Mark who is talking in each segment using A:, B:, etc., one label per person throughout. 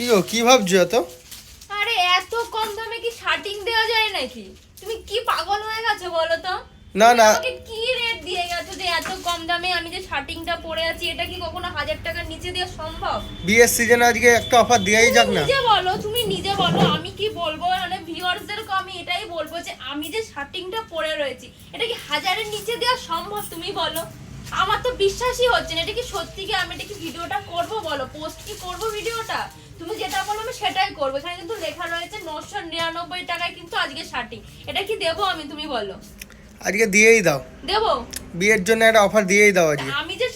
A: কি গো কি ভাবছ এত?
B: আরে এত কম দামে কি শার্টিং দেওয়া যায় নাকি? তুমি কি পাগল হয়ে গেছো বলো তো?
A: না না।
B: আমাকে কি রেট দিয়ে গেছো যে এত কম দামে আমি যে শার্টিংটা পরে আছি এটা কি কখনো হাজার টাকার নিচে দেওয়া সম্ভব?
A: বিয়ের সিজনে আজকে একটা অফার দেওয়াই যাক না।
B: নিজে বলো তুমি নিজে বলো আমি কি বলব? মানে ভিউয়ার্সদেরকে আমি এটাই বলব যে আমি যে শার্টিংটা পরে রয়েছি এটা কি হাজারের নিচে দেওয়া সম্ভব তুমি বলো? আমার তো বিশ্বাসই হচ্ছে না এটা কি সত্যি কি আমি এটা কি ভিডিওটা করব বলো? পোস্ট কি করব ভিডিওটা? তুমি যেটা বলো আমি সেটাই করব। এখানে কিন্তু লেখা রয়েছে নশো নিরানব্বই টাকায় কিন্তু আজকে শার্টিং এটা কি দেবো আমি তুমি বলো?
A: আজকে দিয়েই দাও।
B: দেবো?
A: বিয়ের জন্য একটা অফার দিয়েই দাও আজকে।
B: আমি যে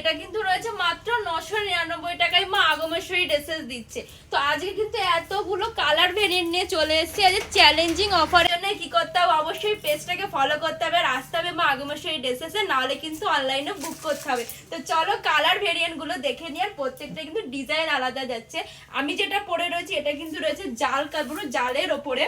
B: এটা কিন্তু রয়েছে মাত্র নশো নিরানব্বই টাকায় মা আগমেশ্বরী ড্রেসেস দিচ্ছে। তো আজকে কিন্তু এতগুলো কালার ভেরিয়েন্ট নিয়ে চলে এসেছি। আজকে চ্যালেঞ্জিং অফার জন্য কি করতে হবে? অবশ্যই পেজটাকে ফলো করতে হবে আসতে হবে মা আগমেশ্বরী ড্রেসেসে নাহলে কিন্তু অনলাইনে বুক করতে হবে। তো চলো কালার ভেরিয়েন্টগুলো দেখে নিয়ে আর প্রত্যেকটা কিন্তু ডিজাইন আলাদা যাচ্ছে। আমি যেটা পরে রয়েছি, এটা কিন্তু রয়েছে জাল কাপড়, জালের ওপরে।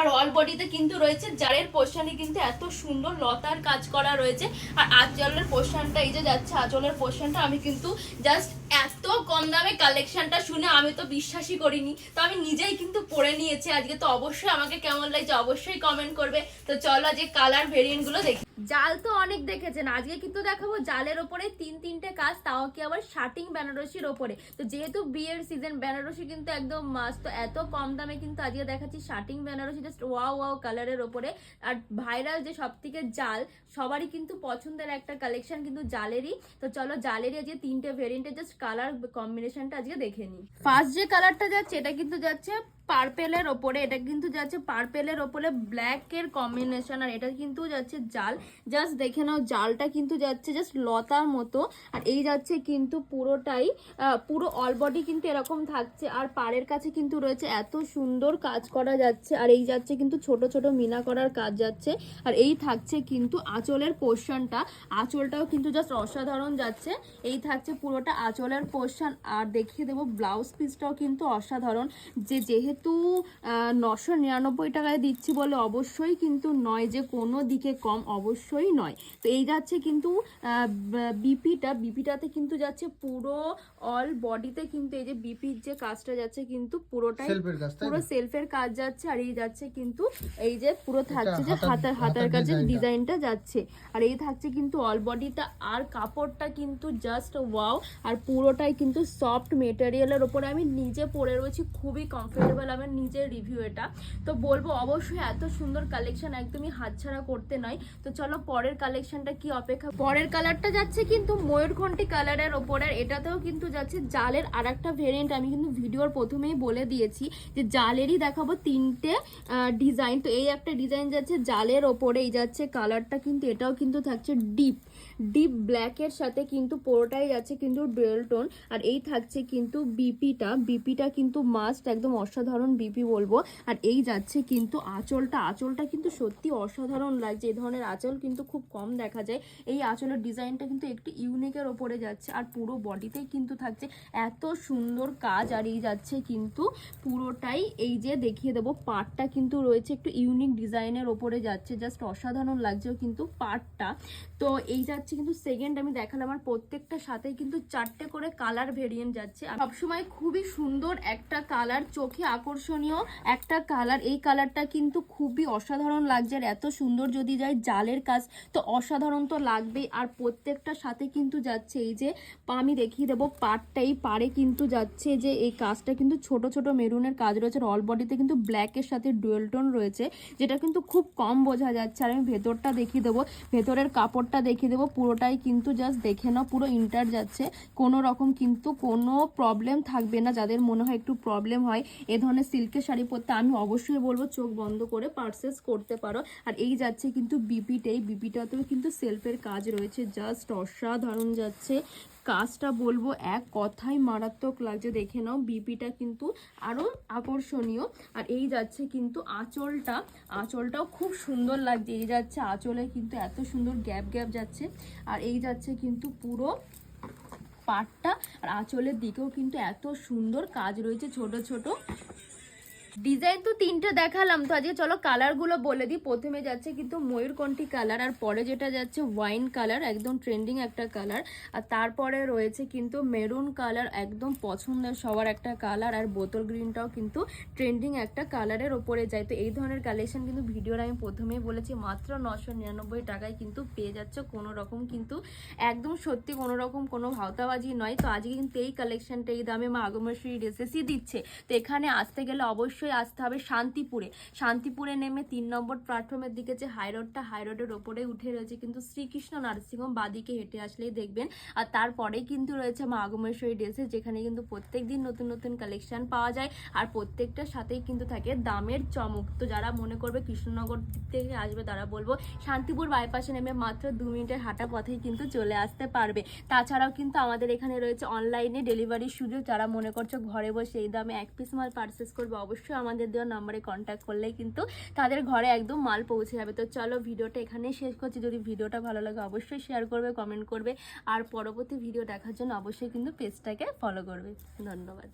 B: আর অল বডিতে কিন্তু রয়েছে, জারের পোর্শনে কিন্তু এত সুন্দর লতার কাজ করা রয়েছে। আর আজলের পোর্শনটা, এই যে যাচ্ছে আজলের পোর্শনটা, আমি কিন্তু জাস্ট এত কম দামে কালেকশনটা শুনে আমি তো বিশ্বাসই করিনি। তো আমি নিজেই কিন্তু পরে নিয়েছি আজকে, তো অবশ্যই আমাকে কেমন লাগছে অবশ্যই কমেন্ট করবে। তো চলো যে কালার ভেরিয়েন্টগুলো দেখি। জাল তো অনেক দেখেছেন, আজকে কিন্তু দেখাবো জালের ওপরে তিন তিনটে কাজ, তাও কি আবার শার্টিং বেনারসির ওপরে। তো যেহেতু বিয়ের সিজন বেনারসি কিন্তু একদম মাস্ট তো এত কম দামে কিন্তু আজকে দেখাচ্ছি shirting Banarasi just wow wow কালারের ওপরে। আর ভাইরাল যে সব থেকে জাল, সবারই কিন্তু পছন্দের একটা কালেকশন কিন্তু জালেরই। তো চলো জালেরই আজকে তিনটে ভেরিয়েন্টের জাস্ট কালার কম্বিনেশনটা আজকে দেখে নিই। ফার্স্ট যে কালারটা যাচ্ছে এটা কিন্তু যাচ্ছে পার্পেলের ওপরে, এটা কিন্তু যাচ্ছে পার্পেলের ওপরে ব্ল্যাক এর কম্বিনেশন আর এটা কিন্তু যাচ্ছে জাল। জাস্ট দেখে নাও, জালটা কিন্তু যাচ্ছে জাস্ট লতার মতো, আর এই যাচ্ছে কিন্তু পুরোটাই পুরো অল বডি কিন্তু এরকম থাকছে। আর পাড়ের কাছে কিন্তু রয়েছে, এত সুন্দর কাজ করা যাচ্ছে, আর এই যাচ্ছে কিন্তু ছোট ছোট মিনা করার কাজ যাচ্ছে, আর এই থাকছে কিন্তু আঁচলের পোর্শনটা আঁচলটাও কিন্তু জাস্ট অসাধারণ যাচ্ছে, এই থাকছে পুরোটা আঁচলের পোর্শন আর দেখিয়ে দেবো ব্লাউজ পিসটাও কিন্তু অসাধারণ। যে যেহেতু নশো নিরানব্বই টাকায় দিচ্ছি বলে অবশ্যই কিন্তু নয় যে কোনো দিকে কম অবশ্যই নয়। তো এই যাচ্ছে কিন্তু বিপিটা। বিপিটাতে কিন্তু যাচ্ছে পুরো অল বডিতে কিন্তু এই যে বিপির যে কাজটা যাচ্ছে কিন্তু পুরোটাই পুরো সেলফের কাজ যাচ্ছে আর এই যাচ্ছে কিন্তু এই যে পুরো থাকছে যে
A: হাতার-
B: হাতার কাছে
A: ডিজাইনটা।
B: ডিজাইনটা যাচ্ছে। আর এই থাকছে কিন্তু অল বডিটা আর কাপড়টা কিন্তু জাস্ট ওয়াও আর পুরোটাই কিন্তু সফট মেটেরিয়ালের ওপরে আমি নিজে পরে রয়েছি খুবই কমফোর্টেবল আমার নিজের রিভিউ এটা। তো বলব অবশ্যই এত সুন্দর কালেকশন একদমই হাতছাড়া করতে নয়। তো চলো পরের কালেকশনটা কি অপেক্ষা পরের কালারটা যাচ্ছে কিন্তু ময়ূরঘণ্টি কালারের ওপরে এটাতেও কিন্তু যাচ্ছে জালের আর একটা ভেরিয়েন্ট আমি কিন্তু ভিডিওর প্রথমেই বলে দিয়েছি যে জালেরই দেখাবো তিনটে ডিজাইন তো এই একটা ডিজাইন যাচ্ছে জালের ওপরে এই যাচ্ছে কালারটা কিন্তু এটাও কিন্তু থাকছে ডিপ ডিপ ব্ল্যাকের সাথে কিন্তু পুরোটাই যাচ্ছে কিন্তু ডুয়েল আর এই থাকছে কিন্তু বিপিটা বিপিটা কিন্তু মাস্ট একদম অসাধারণ বিপি বলব। আর এই যাচ্ছে কিন্তু আঁচলটা। আঁচলটা কিন্তু সত্যি অসাধারণ লাগছে। এই ধরনের আঁচল কিন্তু খুব কম দেখা যায়। এই আঁচলের ডিজাইনটা কিন্তু একটু ইউনিকের ওপরে যাচ্ছে, আর পুরো বডিতেই কিন্তু থাকছে। এত সুন্দর কাজ, আর এই যাচ্ছে কিন্তু পুরোটাই এই যে দেখিয়ে দেবো, পাটটা কিন্তু রয়েছে একটু ইউনিক ডিজাইনের ওপরে যাচ্ছে। জাস্ট অসাধারণ লাগছে কিন্তু পাটটা। তো এই যাচ্ছে, কিন্তু সেকেন্ড আমি দেখালাম, আর প্রত্যেকটা সাথে কিন্তু চারটে করে কালার ভেরিয়েন্ট যাচ্ছে। সবসময় খুবই সুন্দর একটা কালার চোখে আকর্ষণীয় একটা কালার এই কালারটা কিন্তু খুবই অসাধারণ লাগছে, আর এত সুন্দর যদি যায় জালের কাজ, তো অসাধারণ তো লাগবেই। আর প্রত্যেকটার সাথে কিন্তু যাচ্ছে, এই যে আমি দেখিয়ে দেবো পাটটাই পারে কিন্তু যাচ্ছে, যে এই কাজটা কিন্তু ছোট ছোট মেরুনের কাজ রয়েছে অল বডিতে কিন্তু ব্ল্যাকের সাথে ডুয়েল টোন রয়েছে, যেটা কিন্তু খুব কম বোঝা যাচ্ছে। আর আমি ভেতরটা দেখিয়ে দেবো, ভেতরের কাপড়টা দেখিয়ে দেবো পুরোটাই কিন্তু জাস্ট দেখে নাও, পুরো ইন্টার যাচ্ছে। কোনো রকম কিন্তু কোনো প্রবলেম থাকবে না, যাদের মনে হয় একটু প্রবলেম হয়, এ ধরনের সিল্কের শাড়ি পরতে আমি অবশ্যই বলব, চোখ বন্ধ করে পারচেস করতে পারো। আর এই যাচ্ছে কিন্তু বিপিটাই বিপিটাতেও কিন্তু সেলফের কাজ রয়েছে জাস্ট অসাধারণ যাচ্ছে। কাজটা বলব এক কথাই মারাত্মক লাগছে। দেখে নাও, বিপিটা কিন্তু আরও আকর্ষণীয়। আর এই যাচ্ছে কিন্তু আঁচলটা। আঁচলটাও খুব সুন্দর লাগছে। এই যাচ্ছে আঁচলে কিন্তু এত সুন্দর গ্যাপ গ্যাপ যাচ্ছে। আর এই যাচ্ছে কিন্তু পুরো পাটটা। আর আঁচলের দিকেও কিন্তু এত সুন্দর কাজ রয়েছে ছোট ছোট। ডিজাইন তো তিনটে দেখালাম তো, আজকে চলো কালারগুলো বলে দিই। প্রথমে যাচ্ছে কিন্তু ময়ূরকণ্ঠী কালার আর পরে যেটা যাচ্ছে ওয়াইন কালার একদম ট্রেন্ডিং একটা কালার আর তারপরে রয়েছে কিন্তু মেরুন কালার একদম পছন্দের সবার একটা কালার আর বোতল গ্রিনটাও কিন্তু ট্রেন্ডিং একটা কালারের ওপরে যায়। তো এই ধরনের কালেকশন কিন্তু ভিডিওর আমি প্রথমেই বলেছি, মাত্র নশো নিরানব্বই টাকায় কিন্তু পেয়ে যাচ্ছে কোনো রকম কিন্তু, একদম সত্যি কোনো রকম কোনো ভাওতাবাজি নয়। তো আজকে কিন্তু এই কালেকশনটা এই দামে মা আগমশ্রী ড্রেসেসই দিচ্ছে। তো এখানে আসতে গেলে অবশ্যই আসতে হবে শান্তিপুরে। শান্তিপুরে নেমে তিন নম্বর প্ল্যাটফর্মের দিকে যে হাই রোডটা হাই রোডের ওপরে উঠে রয়েছে কিন্তু শ্রীকৃষ্ণ নার্সিংহোম বাদিকে হেঁটে আসলেই দেখবেন। আর তারপরেই কিন্তু রয়েছে মা আগমেশ্বরী ড্রেসেস যেখানে কিন্তু প্রত্যেক দিন নতুন নতুন কালেকশন পাওয়া যায়। আর প্রত্যেকটার সাথেই কিন্তু থাকে দামের চমক। তো যারা মনে করবে কৃষ্ণনগর থেকে আসবে, তারা বলব শান্তিপুর বাইপাসে নেমে মাত্র দু মিনিটের হাঁটা পথেই কিন্তু চলে আসতে পারবে। তাছাড়াও কিন্তু আমাদের এখানে রয়েছে অনলাইনে ডেলিভারির সুযোগ। যারা মনে করছ ঘরে বসে এই দামে এক পিস মাল পারচেস করবে, অবশ্যই আমাদের দেওয়া নম্বরে কন্ট্যাক্ট করলেই কিন্তু তাদের ঘরে একদম মাল পৌঁছে যাবে। তো চলো ভিডিওটা এখানেই শেষ করছি। যদি ভিডিওটা ভালো লাগে অবশ্যই শেয়ার করবে কমেন্ট করবে। আর পরবর্তী ভিডিও দেখার জন্য অবশ্যই কিন্তু পেজটাকে ফলো করবে। ধন্যবাদ।